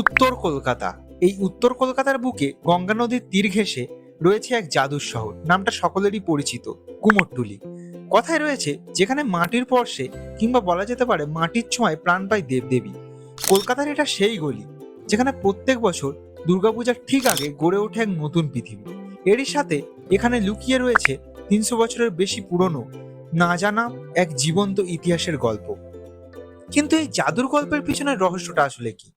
উত্তর কলকাতা। এই উত্তর কলকাতার বুকে গঙ্গা নদীর তীর ঘেঁষে রয়েছে এক জাদুর শহর। নামটা সকলেরই পরিচিত, কুমোরটুলি। কথায় রয়েছে, যেখানে মাটির পর্শে কিংবা বলা যেতে পারে মাটির ছোঁয়ায় প্রাণ পায় দেবদেবী। কলকাতার এটা সেই গলি, যেখানে প্রত্যেক বছর দুর্গাপূজার ঠিক আগে গড়ে ওঠে এক নতুন পৃথিবী। এরই সাথে এখানে লুকিয়ে রয়েছে তিনশো বছরের বেশি পুরনো, না জানা এক জীবন্ত ইতিহাসের গল্প। কিন্তু এই জাদুর গল্পের পিছনের রহস্যটা আসলে কি?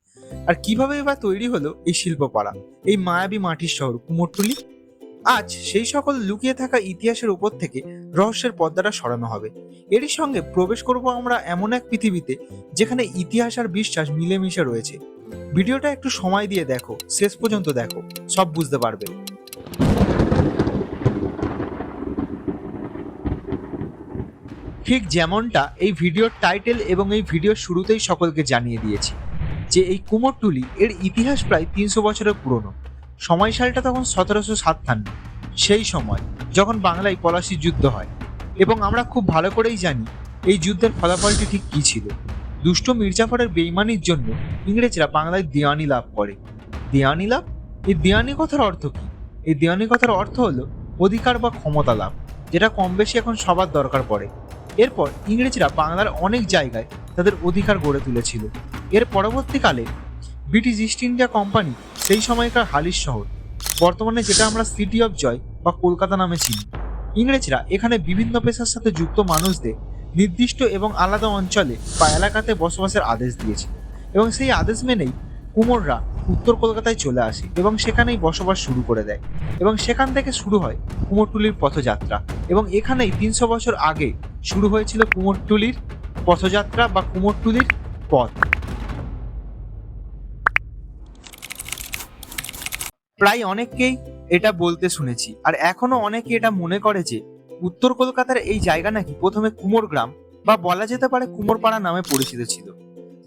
আর কীভাবে বা তৈরি হলো এই শিল্পপাড়া এই মায়াবী মাটির শহর, কুমোরটুলি? আজ সেই সকল লুকিয়ে থাকা ইতিহাসের উপর থেকে রহস্যের পর্দাটা সরানো হবে। এরই সঙ্গে প্রবেশ করব আমরা এমন এক পৃথিবীতে যেখানে ইতিহাস আর বিশ্বাস মিলেমিশে রয়েছে। ভিডিওটা একটু সময় দিয়ে দেখো, শেষ পর্যন্ত দেখো, সব বুঝতে পারবে। ঠিক যেমনটা এই ভিডিওর টাইটেল এবং এই ভিডিওর শুরুতেই সকলকে জানিয়ে দিয়েছি। যে এই কুমোরটুলি এর ইতিহাস প্রায় তিনশো বছরের পুরনো। সময়সালটা তখন সতেরোশো সাতান্ন সেই সময় যখন বাংলায় পলাশির যুদ্ধ হয়। এবং আমরা খুব ভালো করেই জানি এই যুদ্ধের ফলাফলটি ঠিক কী ছিল। দুষ্ট মির্জাফরের বেইমানির জন্য ইংরেজরা বাংলায় দেওয়ানি লাভ করে। দেওয়ানি লাভ? এই দেওয়ানি কথার অর্থ কী? এই দেওয়ানি কথার অর্থ হলো অধিকার বা ক্ষমতা লাভ, যেটা কম বেশি এখন সবার দরকার পড়ে। এরপর ইংরেজরা বাংলার অনেক জায়গায় তাদের অধিকার গড়ে তুলেছিল। এর পরবর্তীকালে ব্রিটিশ ইস্ট ইন্ডিয়া কোম্পানি সেই সময়কার হালিশ শহর, বর্তমানে যেটা আমরা সিটি অফ জয় বা কলকাতা নামে চিনি। ইংরেজরা এখানে বিভিন্ন পেশার সাথে যুক্ত মানুষদের নির্দিষ্ট এবং আলাদা অঞ্চলে বা এলাকাতে বসবাসের আদেশ দিয়েছে এবং সেই আদেশ মেনেই কুমোররা উত্তর কলকাতায় চলে আসে এবং সেখানেই বসবাস শুরু করে দেয় এবং সেখান থেকে শুরু হয় কুমোরটুলির পথযাত্রা এবং এখানেই তিনশো বছর আগে শুরু হয়েছিল কুমোরটুলির পথযাত্রা বা কুমোরটুলির পথ। প্রায় অনেককেই এটা বলতে শুনেছি। আর এখনও অনেকে এটা মনে করে যে, উত্তর কলকাতার এই জায়গা নাকি প্রথমে কুমোর গ্রাম বা বলা যেতে পারে কুমোরপাড়া নামে পরিচিত ছিল।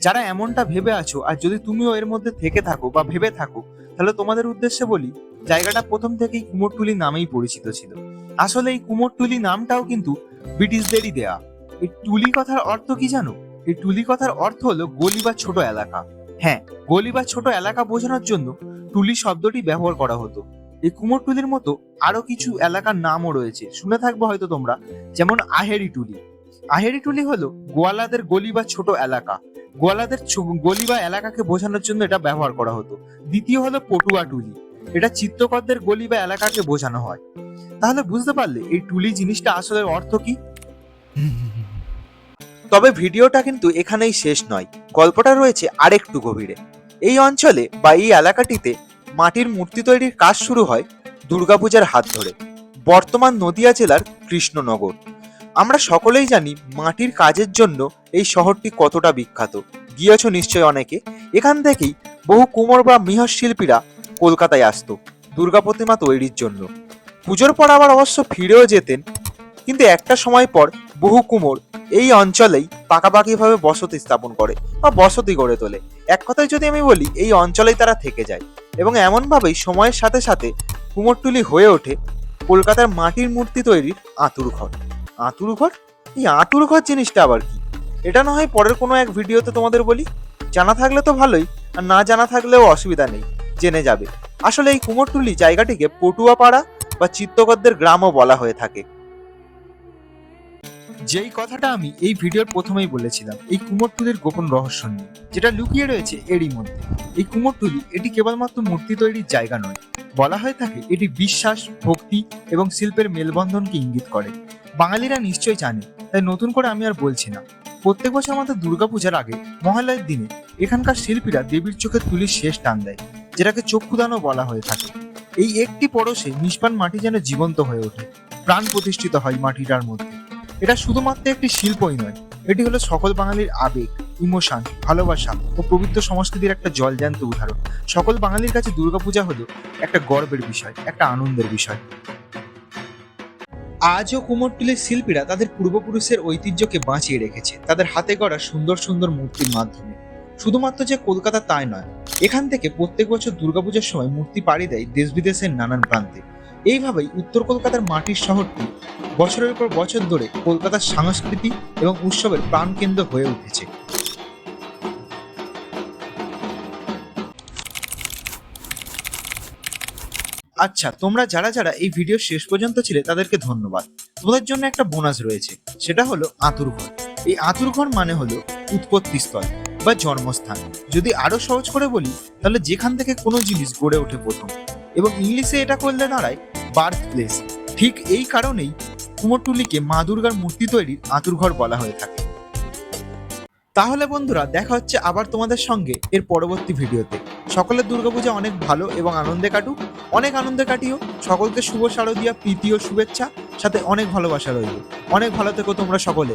যারা এমনটা ভেবে আছো, আর যদি তুমিও এর মধ্যে থেকে থাকো বা ভেবে থাকো, তাহলে তোমাদের উদ্দেশ্যে বলি, জায়গাটা প্রথম থেকেই কুমোরটুলি নামেই পরিচিত ছিল। আসলে এই কুমোরটুলি নামটাও কিন্তু ব্রিটিশদেরই দেয়া। এই টুলি কথার অর্থ কি জানো? এই টুলি কথার অর্থ হলো গলি বা ছোট এলাকা। হ্যাঁ গলি বা ছোট এলাকা বোঝানোর জন্য টুলি শব্দটি ব্যবহার করা হতো। এই কুমোরটুলির মতো আরও কিছু এলাকার নামও রয়েছে। শুনে থাকবে হয়তো তোমরা, যেমন আহেরি টুলি। আহেরি টুলি হলো গোয়ালাদের গলি বা ছোট এলাকা। গোয়ালাদের গলি বা এলাকাকে বোঝানোর জন্য এটা ব্যবহার করা হতো। দ্বিতীয় হলো পটুয়া টুলি। এটা চিত্রকরদের গলি বা এলাকাকে বোঝানো হয়। তাহলে বুঝতে পারলে এই টুলি জিনিসটা আসলে অর্থ কি? তবে ভিডিওটা কিন্তু এখানেই শেষ নয়। গল্পটা রয়েছে আরেকটু গভীরে। এই অঞ্চলে বা এই এলাকাটিতে মাটির মূর্তি তৈরির কাজ শুরু হয় দুর্গাপূজার হাত ধরে। বর্তমান নদিয়া জেলার কৃষ্ণনগর। আমরা সকলেই জানি মাটির কাজের জন্য এই শহরটি কতটা বিখ্যাত। গিয়েছ নিশ্চয় অনেকে। এখান থেকেই বহু কুমোর বা বৃহৎ শিল্পীরা কলকাতায় আসতো দুর্গা প্রতিমা তৈরির জন্য। পুজোর পর আবার অবশ্য ফিরেও যেতেন, কিন্তু একটা সময় পর বহু কুমোর এই অঞ্চলেই পাকাপাকিভাবে বসতি স্থাপন করে বা বসতি গড়ে তোলে। এক কথায় যদি আমি বলি, এই অঞ্চলেই তারা থেকে যায় এবং এমনভাবেই সময়ের সাথে সাথে কুমোরটুলি হয়ে ওঠে কলকাতার মাটির মূর্তি তৈরির আঁতুর ঘর। আঁতুর ঘর? এই আঁতুর ঘর জিনিসটা আবার কি? এটা না হয় পরের কোনো এক ভিডিওতে তোমাদের বলি? জানা থাকলে তো ভালোই, আর না জানা থাকলেও অসুবিধা নেই, জেনে যাবে। আসলে এই কুমোরটুলি জায়গাটিকে পটুয়াপাড়া বা চিত্তকরদের গ্রামও বলা হয়ে থাকে। যেই কথাটা আমি এই ভিডিওর প্রথমেই বলেছিলাম, এই কুমোরটুলির গোপন রহস্য নিয়ে, যেটা লুকিয়ে রয়েছে এরই মধ্যে। এই কুমোরটুলি এটি কেবলমাত্র মূর্তি তৈরির জায়গা নয়। বলা হয়ে থাকে এটি বিশ্বাস, ভক্তি এবং শিল্পের মেলবন্ধনকে ইঙ্গিত করে। বাঙালিরা নিশ্চয়ই জানে, তাই নতুন করে আমি আর বলছি না। প্রত্যেক বছর আমাদের দুর্গাপূজার আগে মহালয়ের দিনে এখানকার শিল্পীরা দেবীর চোখে তুলির শেষ টান দেয়, যেটাকে চক্ষুদানও বলা হয়ে থাকে। এই একটি পরশে নিষ্পান মাটি যেন জীবন্ত হয়ে ওঠে, প্রাণ প্রতিষ্ঠিত হয় মাটিটার মধ্যে। এটা শুধুমাত্র একটি শিল্পই নয়, এটি হলো সকল বাঙালির আবেগ, ইমোশন, ভালোবাসা ও পবিত্র সংস্কৃতির একটা জলজ্যান্ত উদাহরণ। সকল বাঙালির কাছে দুর্গাপূজা হলো একটা গর্বের বিষয়, একটা আনন্দের বিষয়। আজও কুমোরটুলির শিল্পীরা তাদের পূর্বপুরুষের ঐতিহ্যকে বাঁচিয়ে রেখেছে, তাদের হাতে গড়া সুন্দর সুন্দর মূর্তির মাধ্যমে। শুধুমাত্র যে কলকাতা তাই নয়, এখান থেকে প্রত্যেক বছর দুর্গাপূজার সময় মূর্তি পাড়ি দেয় দেশ বিদেশের নানান প্রান্তে। এইভাবেই উত্তর কলকাতার মাটির শহরটি বছরের পর বছর ধরে কলকাতার সংস্কৃতি এবং উৎসবের প্রাণকেন্দ্র হয়ে উঠেছে। আচ্ছা তোমরা যারা যারা এই ভিডিও শেষ পর্যন্ত ছিলে তাদেরকে ধন্যবাদ। তোমাদের জন্য একটা বোনাস রয়েছে, সেটা হলো আঁতুরঘর এই আঁতুরঘর মানে হলো উৎপত্তি স্থল বা জন্মস্থান। যদি আরও সহজ করে বলি, তাহলে যেখান থেকে কোনো জিনিস গড়ে ওঠে প্রথম। এবং ইংলিশে এটা করলে দাঁড়ায় বার্থ প্লেস ঠিক এই কারণেই কুমোরটুলিকে মা দুর্গার মূর্তি তৈরির আঁতুরঘর বলা হয়ে থাকে। তাহলে বন্ধুরা, দেখা হচ্ছে আবার তোমাদের সঙ্গে এর পরবর্তী ভিডিওতে। সকলের দুর্গাপূজা অনেক ভালো এবং আনন্দে কাটুক। অনেক আনন্দে কাটিও। সকলকে শুভ শারদীয়া, প্রীতি ও শুভেচ্ছা। সাথে অনেক ভালোবাসা রইল। অনেক ভালো থেকো তোমরা সকলে।